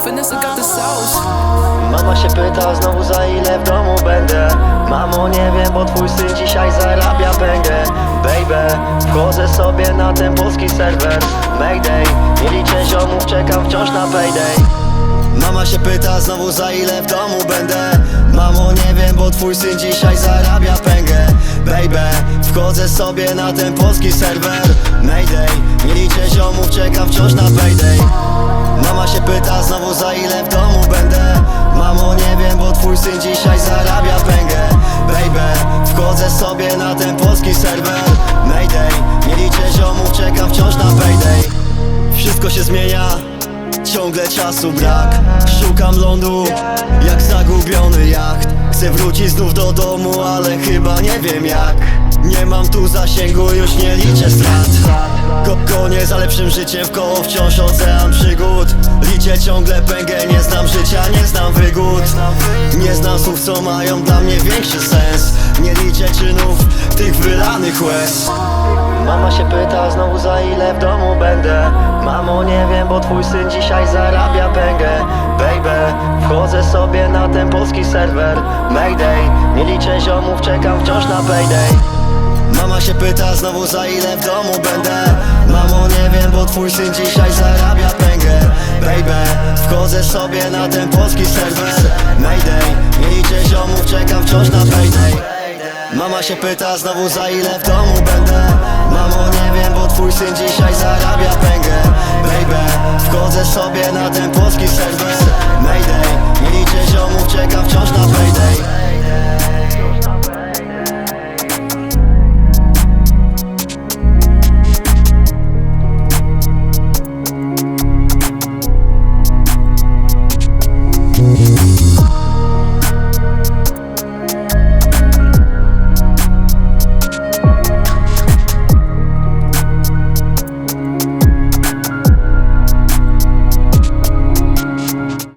Got the sauce. Mama się pyta znowu za ile w domu będę. Mamo nie wiem, bo twój syn dzisiaj zarabia pęgę. Baby, wchodzę sobie na ten polski serwer. Mayday, nie liczę ziomów, czekam wciąż na payday. Mama się pyta znowu za ile w domu będę. Mamo nie wiem, bo twój syn dzisiaj zarabia pęgę. Baby, wchodzę sobie na ten polski serwer pyta znowu za ile w domu będę? Mamo nie wiem, bo twój syn dzisiaj zarabia pęgę Baby, wchodzę sobie na ten polski serwer. Mayday, nie liczę ziomów, czekam wciąż na payday. Wszystko się zmienia, ciągle czasu brak. Szukam lądu, jak zagubiony Chcę wrócić znów do domu, ale chyba nie wiem jak. Nie mam tu zasięgu, już nie liczę strat. Ko konie za lepszym życiem w koło wciąż ocean przygód. Liczę ciągle pęgę, nie znam życia, nie znam wygód. Nie znam słów, co mają dla mnie większy sens. Nie liczę czynów, tych wylanych łez. Mama się pyta znowu za ile w domu będę. Mamo nie wiem, bo twój syn dzisiaj zarabia pęgę polski serwer. Mayday, nie liczę ziomów, czekam wciąż na payday. Mama się pyta znowu za ile w domu będę? Mamo nie wiem, bo twój syn dzisiaj zarabia pęgę. Baby, wchodzę sobie na ten polski serwer. Mayday, nie liczę ziomów, czekam wciąż na payday. Mama się pyta znowu za ile w domu będę? Mamo nie wiem, bo twój syn dzisiaj zarabia pęgę. Baby, wchodzę sobie na ten polski serwer. Mayday, Tysiące ziomów czeka wciąż na fejda